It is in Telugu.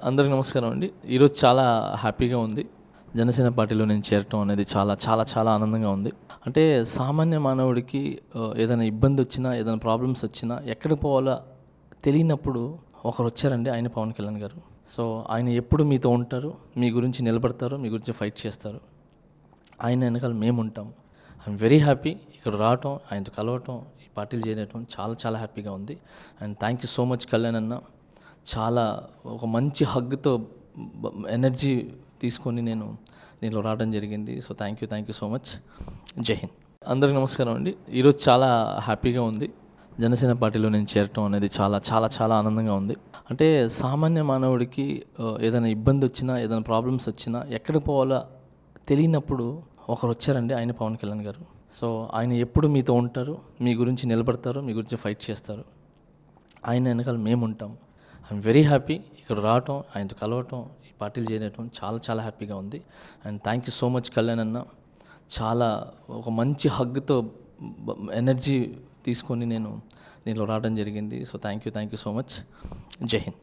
అందరికి నమస్కారం అండి. ఈరోజు చాలా హ్యాపీగా ఉంది. జనసేన పార్టీలో నేను చేరటం అనేది చాలా చాలా చాలా ఆనందంగా ఉంది. అంటే సామాన్య మానవుడికి ఏదైనా ఇబ్బంది వచ్చినా ఏదైనా ప్రాబ్లమ్స్ వచ్చినా ఎక్కడికి పోవాలో తెలియనప్పుడు ఒకరు వచ్చారండి ఆయన పవన్ కళ్యాణ్ గారు. సో ఆయన ఎప్పుడు మీతో ఉంటారు మీ గురించి నిలబడతారు మీ గురించి ఫైట్ చేస్తారు. ఆయన వెనకాల మేము ఉంటాం. ఐఎమ్ వెరీ హ్యాపీ ఇక్కడ రావటం ఆయనతో కలవటం ఈ పార్టీలు చేయటం చాలా చాలా హ్యాపీగా ఉంది. And thank you so much Kalyan అన్న. చాలా ఒక మంచి హగ్తో ఎనర్జీ తీసుకొని నేను దీనిలో రావడం జరిగింది. So thank you thank you so much. Jai Hind. అందరికీ నమస్కారం అండి. ఈరోజు చాలా హ్యాపీగా ఉంది. జనసేన పార్టీలో నేను చేరటం అనేది చాలా చాలా చాలా ఆనందంగా ఉంది. అంటే సామాన్య మానవుడికి ఏదైనా ఇబ్బంది వచ్చినా ఏదైనా ప్రాబ్లమ్స్ వచ్చినా ఎక్కడికి పోవాలో తెలియనప్పుడు ఒకరు వచ్చారండి ఆయన పవన్ కళ్యాణ్ గారు. సో ఆయన ఎప్పుడు మీతో ఉంటారు మీ గురించి నిలబడతారు మీ గురించి ఫైట్ చేస్తారు. ఆయన వెనకాల మేము ఉంటాం ఐఎమ్ వెరీ హ్యాపీ ఇక్కడ రావటం ఆయనతో కలవటం ఈ పార్టీలు చేయటం చాలా చాలా హ్యాపీగా ఉంది. And thank you so much Kalyan అన్న. చాలా ఒక మంచి హగ్తో ఎనర్జీ తీసుకొని నేను దీనిలో రావడం జరిగింది. So thank you thank you so much Jai Hind.